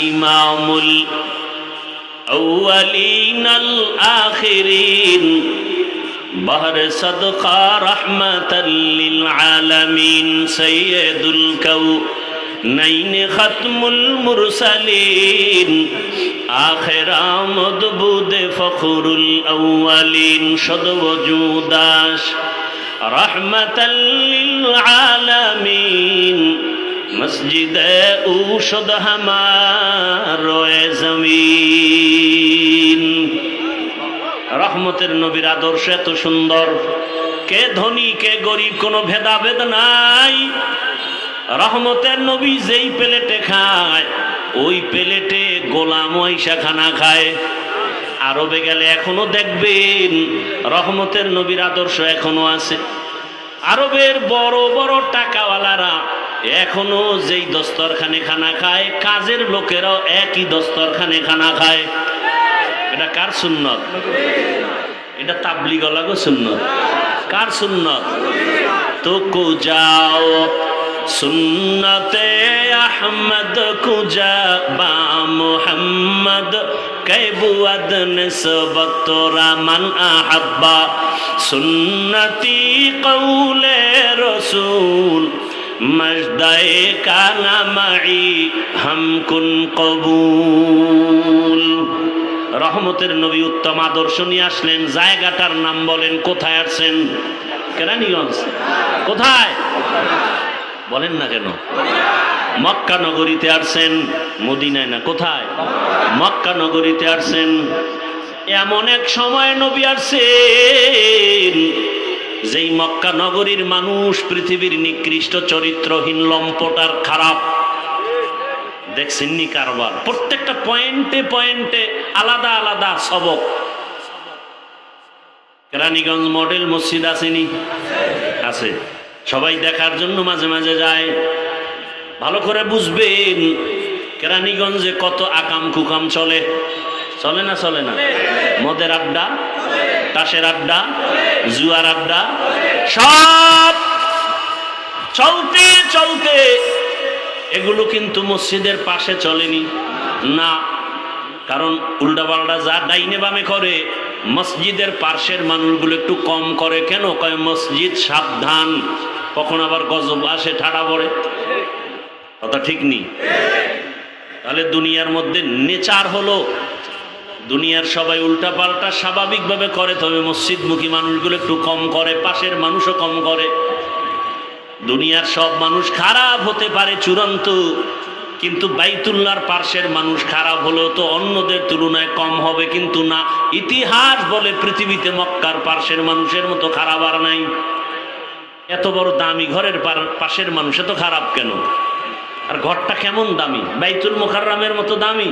إمام الأولين الآخرين بهر صدقة رحمة للعالمين سيد الكونين ختم المرسلين آخر آمد بود فخر الأولين شد وجوداش رحمة للعالمين মসজিদে ঔষদ হামারয়ে ہمارو রহমতের নবীর আদর্শ এত সুন্দর। কে ধনী, কে গরিব, কোনো ভেদাভেদ নাই। রহমতের নবী যেই প্লেটে খায়, ওই প্লেটে গোলাম ঐশা খানা খায়। আরবে গেলে এখনও দেখবেন, রহমতের নবীর আদর্শ এখনও আছে। আরবের বড় বড় টাকাওয়ালা এখনও যেই দস্তরখানে খানা খায়, কাজের লোকেরাও একই দস্তরখানে খানা খায়। এটা কার সুন্নত? এটা তাবলি গলাগো সুন্নত। কার সুন্নত? তো কো যাও, সুন্নতে আহমদ কুজা বা মোহাম্মদ, কেবুয়াদ নিসবত রামান আহাব্বা। সুন্নতি কৌলে রসুল রহমতের নবী উত্তম আদর্শ নিয়ে আসলেন, জায়গাটার নাম বলেন, কোথায় আসছেন কেরানীগঞ্জ। কোথায়? বলেন না কেন? মক্কা নগরীতে আসছেন মদিনায় না, কোথায়? মক্কা নগরীতে আসছেন এমন এক সময় নবী আসছেন যেই মক্কা নগরীর মানুষ পৃথিবীর নিকৃষ্ট চরিত্রহীন, লম্পট আর খারাপ দেখছেন নি কারবার। প্রত্যেকটা পয়েন্টে পয়েন্টে আলাদা আলাদা সবক। কেরানীগঞ্জ মডেল মসজিদ আসেনি? আছে। সবাই দেখার জন্য মাঝে মাঝে যায়। ভালো করে বুঝবেন, কেরানীগঞ্জে কত আকাম কুকাম চলে। চলে না চলে না? মদের আড্ডা? তাসের আড্ডা, জুয়ার আড্ডা, সব চলতে চলতে এগুলো কিন্তু মসজিদের পাশে চলেনি। না, কারণ উল্টাপাল্টা যা ডাইনে বামে করে, মসজিদের পার্শ্বের মানুষগুলো একটু কম করে। কেন? কয়, মসজিদ সাবধান, কখন আবার গজব আসে, ঠাড়া পড়ে। কথা ঠিক নেই? তাহলে দুনিয়ার মধ্যে নেচার হলো দুনিয়ার সবাই উল্টা উল্টাপাল্টা স্বাভাবিকভাবে করে, তবে মসজিদমুখী মানুষগুলো একটু কম করে, পাশের মানুষও কম করে। দুনিয়ার সব মানুষ খারাপ হতে পারে চূড়ান্ত, কিন্তু বাইতুল্লাহর পার্শ্বের মানুষ খারাপ হলেও তো অন্যদের তুলনায় কম হবে কিন্তু না। ইতিহাস বলে পৃথিবীতে মক্কার পার্শ্বের মানুষের মতো খারাপ আর নাই। এত বড় দামি ঘরের পাশের মানুষ এত খারাপ কেন? আর ঘরটা কেমন দামি? বাইতুল মুখাররামের মতো দামি?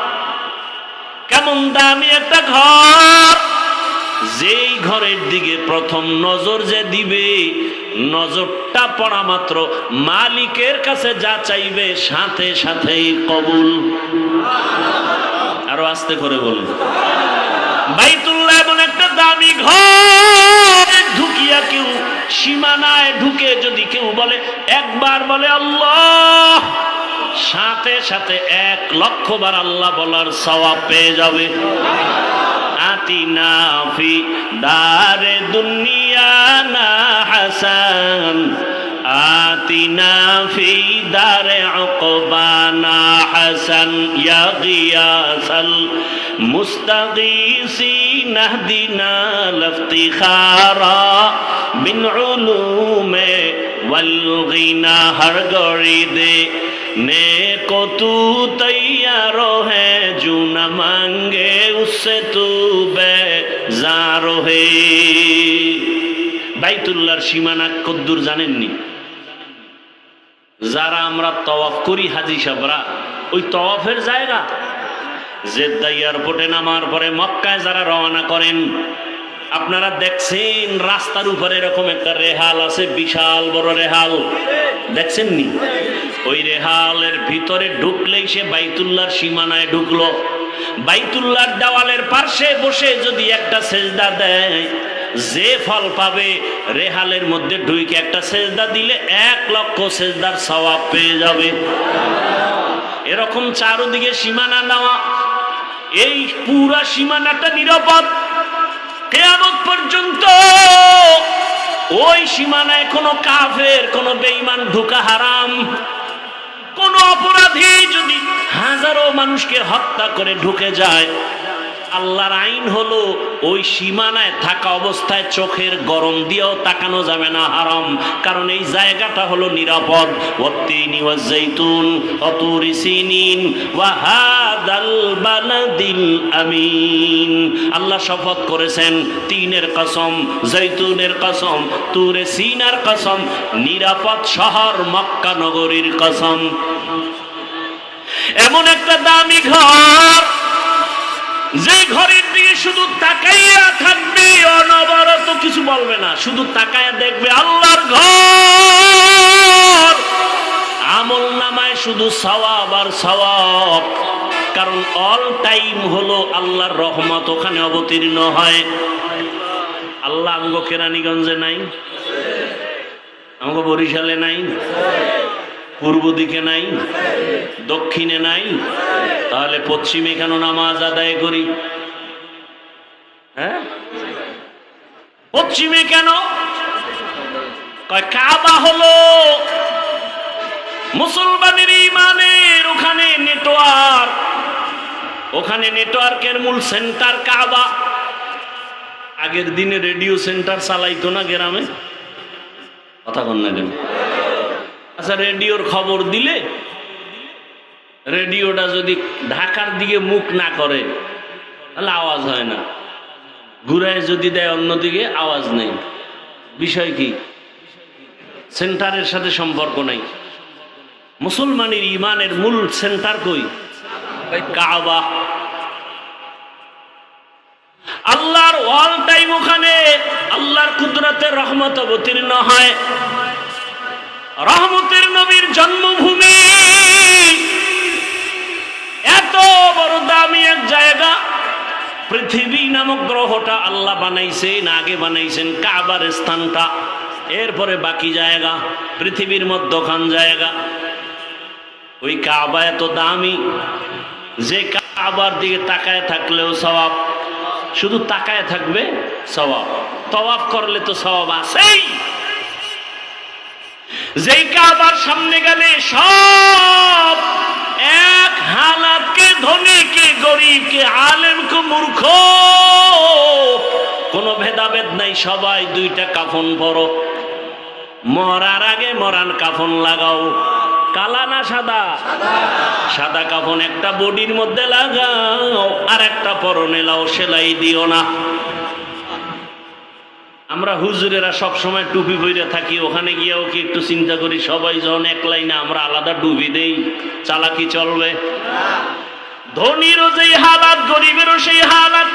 কেমন দামি একটা ঘর, যেই ঘরের দিকে প্রথম নজর যে দিবে, নজরটা পড়া মাত্র মালিকের কাছে যা চাইবে সাথে সাথেই কবুল। আরও আস্তে করে বলুন। বাইতুল্লাহ এমন একটা দামি ঘর, ঢুকিয়া কেউ সীমানায় ঢুকে যদি কেউ বলে, একবার বলে আল্লাহ সাথে সাথে এক লক্ষ বার আল্লাহ বলার সওয়াব পেয়ে যাবে আতিনা ফি দারে দুনিয়া না হাসান আতিনা ফি দারে উকবানা হাসান ইয়া গিয়াসাল মুস্তাগীসিন اهدنا الافتخارا من والغنا হর গড়ি দে নে কতু تیار হে جو نہ مانگے اس سے تو হে زار বাইতুল্লাহর সীমানা কদ্দুর জানেননি? যারা আমরা তওয়াফ করি হাজি সাবরা ওই তওয়াফের জায়গা। জেদ্দা এয়ারপোর্টে নামার পরে মক্কায় যারা রওনা করেন আপনারা দেখছেন রাস্তার উপরে এরকম একটা রেহাল আছে, বিশাল বড় রেহাল। দেখছেন নি ওই রেহালের ভিতরে ঢুকলেই সে বাইতুল্লার সীমানায় ঢুকলো। বাইতুল্লার দেওয়ালের পাশে বসে যদি একটা সেজদা দেয়, যে ফল পাবে, রেহালের মধ্যে ঢুকে একটা সেজদা দিলে এক লক্ষ সেজদার সওয়াব পেয়ে যাবে। এরকম চারদিকে সীমানা নেওয়া। এই পুরা সীমানাটা নিরাপদ। কেয়ামত পর্যন্ত ওই সীমানায় কোনো কাফের, কোনো বেঈমান ঢুকা হারাম। কোন অপরাধী যদি হাজারো মানুষকে হত্যা করে ঢুকে যায় আল্লাহর আইন হলো ওই সীমানায় থাকা অবস্থায় চোখের গরম দিয়েও তাকানো যাবে না, হারাম। কারণ এই জায়গাটা হলো নিরাপদ। আমিন। আল্লাহ শপথ করেছেন, তিনের কসম জৈতুনের কসম তুরে সিনার কসম, নিরাপদ শহর মক্কা নগরীর কসম। এমন একটা দামি ঘর যে ঘরের দিকে শুধু তাকাইয়া থাকবে, অনবরত কিছু বলবে না, শুধু তাকাইয়া দেখবে আল্লাহর ঘর। আমল নামায় শুধু সওয়াব আর সওয়াব, কারণ অল টাইম হলো আল্লাহর রহমত, ওখানে অবতীর্ণ হয়। আল্লাহ আঙ্গ কেরানীগঞ্জে নাই? আমাকে বরিশালে নাই? পূর্ব দিকে নাই, দক্ষিণে নাই, তাহলে পশ্চিমে কেন নামাজ আদায় করি? হ্যাঁ? পশ্চিমে কেন? কাবা হলো মুসলমানের ইমানের ওখানে নেটওয়ার্ক। ওখানে নেটওয়ার্কের মূল সেন্টার কাবা। আগের দিনে রেডিও সেন্টার চালাইতো না গ্রামে? কথা কন না আচ্ছা রেডিওর খবর দিলে? রেডিওটা যদি ঢাকার দিকে মুখ না করে, তাহলে আওয়াজ হয় না। ঘুরায় যদি দেয় অন্যদিকে, আওয়াজ নেই। বিষয় কি? সেন্টারের সাথে সম্পর্ক নাই। মুসলমানের ইমানের মূল সেন্টার কই? কাবা। আল্লাহর অল টাইম ওখানে, আল্লাহর কুদরতের রহমত অবতীর্ণ হয়। রহমতের নবীর জন্মভূমি। এত বড় দামি এক জায়গা। পৃথিবী নামক গ্রহটা আল্লাহ বানাইছেন, আগে বানাইছেন কাবার স্থানটা। এরপরে বাকি জায়গা, পৃথিবীর মধ্যখান জায়গা। ওই কাবা এত দামি, যে কাবার দিকে তাকায় থাকলেও সবাব শুধু তাকায় থাকবে সবাব তওয়াব করলে তো সবাব আছেই। যেই কাবার সামনে গেলে সব এক হালাত কে ধনে হালাতকে ধনীকে গরিবকে আলেমকে মূর্খ। কোনো ভেদাভেদ নাই, সবাই দুইটা কাফন পরো। মরার আগে মরান কাফন লাগাও। কালা না সাদা? সাদা কাফন একটা বডির মধ্যে লাগাও আর একটা পরনে লাও, সেলাই দিও না। আমরা হুজুরেরা সব সময় টুপি পরে থাকি, ওখানে গিয়েও কি একটু চিন্তা করি, সবাই যখন এক লাইনে, আমরা আলাদা ডুবি দেই, চালাকি চলবে। ধনীরও যেই হালাত গরিবেরও সেই হালাত,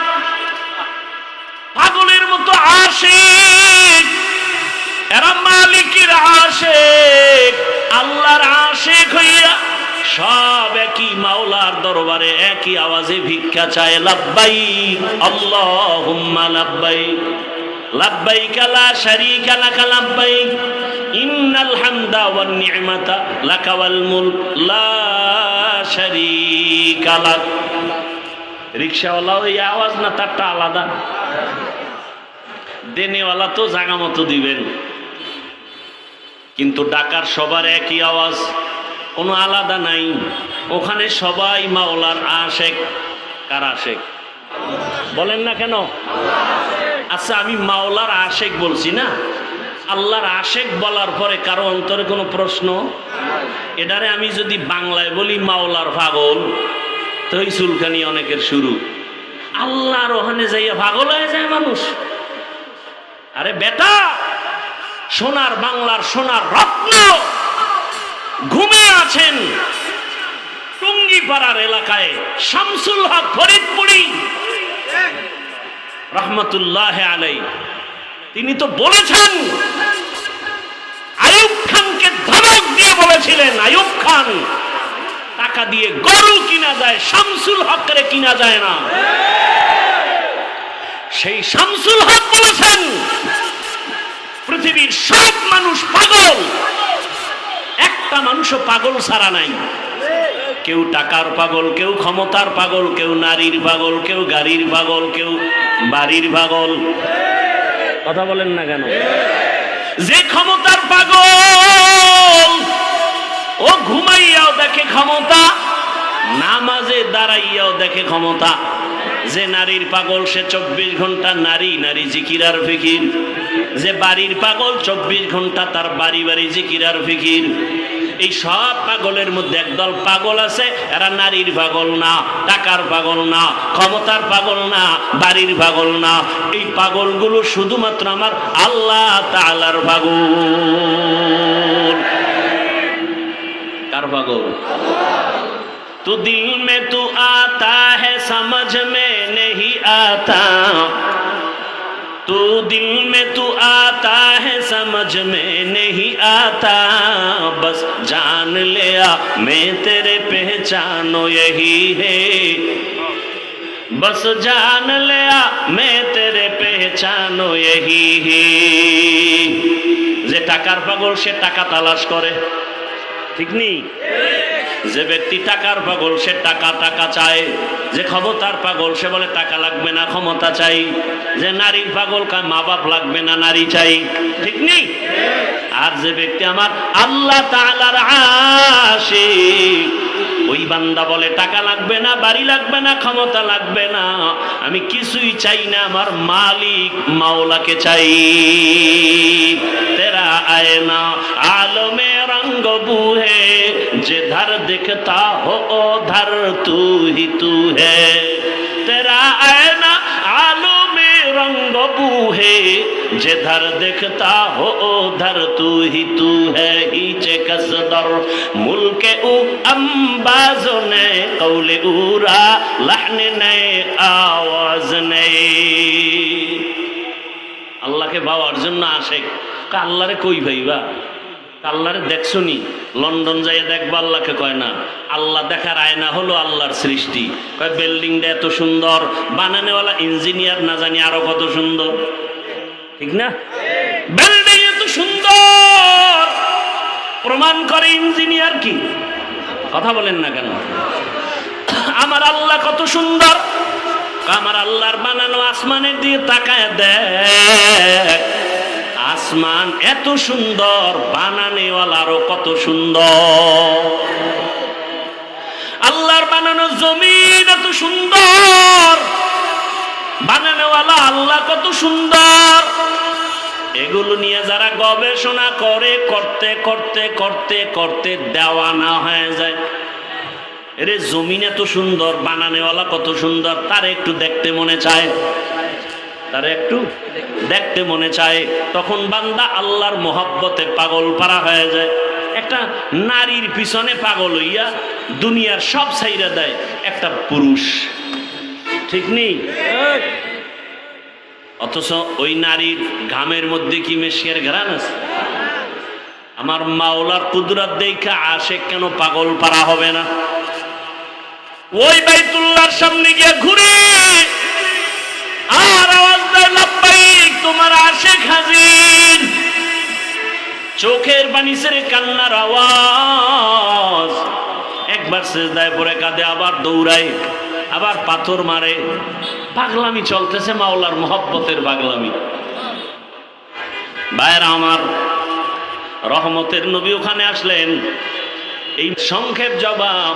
পাগলের মতো আসে এরা মালিকের আশেক, আল্লাহর আশেক হইয়া সব একই মাওলার দরবারে একই আওয়াজে ভিক্ষা চায় লাব্বাই আল্লাহুম্মা লাব্বাই লা নি'মাতা লা ওই আওয়াজ না তারটা আলাদা। দেনেওয়ালা তো জাগা মতো দিবেন। কিন্তু ডাকার সবার একই আওয়াজ। কোনো আলাদা নাই। ওখানে সবাই মাওলার আশেক। কার আশেক? বলেন না কেন? আচ্ছা আমি মাওলার আশেক বলছি না? আল্লাহর আশেক বলার পরে কারও অন্তরে কোনো প্রশ্ন? এটারে আমি যদি বাংলায় বলি মাওলার পাগল, তো ওই চুলকানি অনেকের শুরু। আল্লাহর ওখানে যাইয়া পাগল হয়ে যায় মানুষ। আরে বেটা, সোনার বাংলার সোনার রত্ন। ঘুমিয়ে আছেন টুঙ্গি পাড়ার এলাকায় শামসুল হক ফরিদপুরি। রহমতুল্লাহ আলাই তিনি তো বলেছেন, আয়ুব খানকে ধমক দিয়ে বলেছিলেন, আয়ুব খান, টাকা দিয়ে গরু কিনা যায়, শামসুল হকরে কিনা যায় না। সেই শামসুল হক বলেছেন, পৃথিবীর সব মানুষ পাগল, একটা মানুষও পাগল ছাড়া নাই। কেউ টাকার পাগল, কেউ ক্ষমতার পাগল, কেউ নারীর পাগল, কেউ গাড়ির পাগল, কেউ বাড়ির পাগল। কথা বলেন না কেন? যে ক্ষমতার পাগল, ও ঘুমাইয়াও দেখে ক্ষমতা, নামাজে দাঁড়াইয়াও দেখে ক্ষমতা। যে নারীর পাগল, সে চব্বিশ ঘণ্টা নারী নারী জিকিরার ফিকির। যে বাড়ির পাগল, চব্বিশ ঘণ্টা তার বাড়ি বাড়ি জিকিরার ফিকির। এই সব পাগলের মধ্যে একদল পাগল আছে, এরা নারীর পাগল না, টাকার পাগল না, ক্ষমতার পাগল না, বাড়ির পাগল না। এই পাগলগুলো শুধুমাত্র আমার আল্লাহ তালার পাগল। কার পাগল? তো দিল মে তু আতা হ্যাঁ সমঝ মে নেই আতা। تو دل میں تو آتا ہے سمجھ میں نہیں آتا بس جان لیا میں تیرے پہچانو یہی ہے بس جان لیا میں تیرے پہچانو یہی ہے যে টাকার পাগল সে টাকা তালাশ করে ঠিক নেই যে ব্যক্তি টাকার পাগল, সে টাকা টাকা চায়। যে ক্ষমতার পাগল, সে বলে, টাকা লাগবে না, ক্ষমতা চাই। যে নারীর পাগল মা বাপ লাগবে না, নারী চাই। ঠিক নেই? আর যে ব্যক্তি আমার আল্লাহ তালার আশিক ওই বান্দা বলে, টাকা লাগবে না, বাড়ি লাগবে না, ক্ষমতা লাগবে না। আমি কিছুই চাই না, আমার মালিক মাওলাকে চাই। তেরা আয় না আলমে রঙ্গ বুহে, যে ধার দেখতা হো ধার তুহি তু হে। তেরা আয় না আলো रंग बूहे जिधर दिखता हो उधर तू ही तू है हीचे कसदर मुल्क उ अंबाजो ने कौले उरा लहन ने आवाज ने আল্লাহকে পাওয়ার জন্য আসে আল্লাহরে কই ভাইবা আল্লাহরে দেখছনি? লন্ডন যাইয়ে দেখবা, আল্লাহকে কয় না। আল্লাহ দেখার আয়না হলো আল্লাহর সৃষ্টি। কয়, বিল্ডিংটা এত সুন্দর, বানানেওয়ালা ইঞ্জিনিয়ার না জানি আরও কত সুন্দর। ঠিক না? বিল্ডিং এত সুন্দর। প্রমাণ করে ইঞ্জিনিয়ার কি? কথা বলেন না কেন? আমার আল্লাহ কত সুন্দর। আমার আল্লাহর বানানো আসমানের দিয়ে তাকায় দেখ। আসমান এত সুন্দর, বানানেওয়ালারও কত সুন্দর। আল্লাহর বানানো জমিন এত সুন্দর, বানানোওয়ালা আল্লাহ কত সুন্দর। এগুলো নিয়ে যারা গবেষণা করে, করতে করতে করতে করতে দেওয়ানা হয়ে যায়। এরে জমিন এত সুন্দর, বানানেওয়ালা কত সুন্দর, তার একটু দেখতে মনে চায়। তারা একটু দেখতে মনে চায়, তখন বান্দা আল্লাহর মোহাব্বতে পাগল পারা হয়ে যায়। একটা নারীর পিছনে পাগল হইয়া দুনিয়ার সব সাইরা দেয়, একটা পুরুষ। ঠিক নেই অথচ ওই নারীর ঘামের মধ্যে কি মেশিয়ার ঘেরান আছে? আমার মাওলার কুদরাত দেখা আসে কেন পাগল পারা হবে না? ওই বাইতুল্লাহর সামনে গিয়ে ঘুরে, আর আওয়াজ চোখের পানি ছেড়ে কান্নার আওয়াজ। একবার সেজদায় পরে কাঁদে, আবার দৌড়ায়, আবার পাথর মারে। পাগলামি চলতেছে মাওলার মোহব্বতের পাগলামি। ভাইরা আমার, রহমতের নবী ওখানে আসলেন। এই সংক্ষেপ জবাব,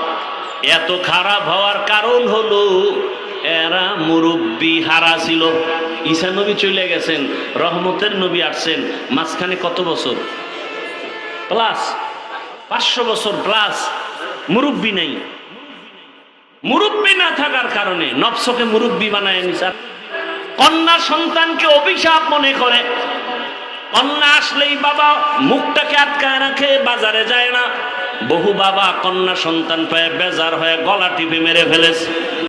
এত খারাপ হওয়ার কারণ হলো, এরা মুরব্বী হারা ছিল। ঈসা নবী চলে গেছেন, রহমতের নবী আসছেন। মাঝখানে কত বছর? প্লাস, পাঁচশো বছর প্লাস, মুরব্বী নেই। মুরব্বী না থাকার কারণে নফসকে মুরব্বী বানায় নিসার কন্যা সন্তানকে অভিশাপ মনে করে। কন্যা আসলেই বাবা মুখটাকে আটকায় রাখে, বাজারে যায় না। বহু বাবা কন্যা সন্তান পায় বেজার হয়ে গলা টিপে মেরে ফেলেছে।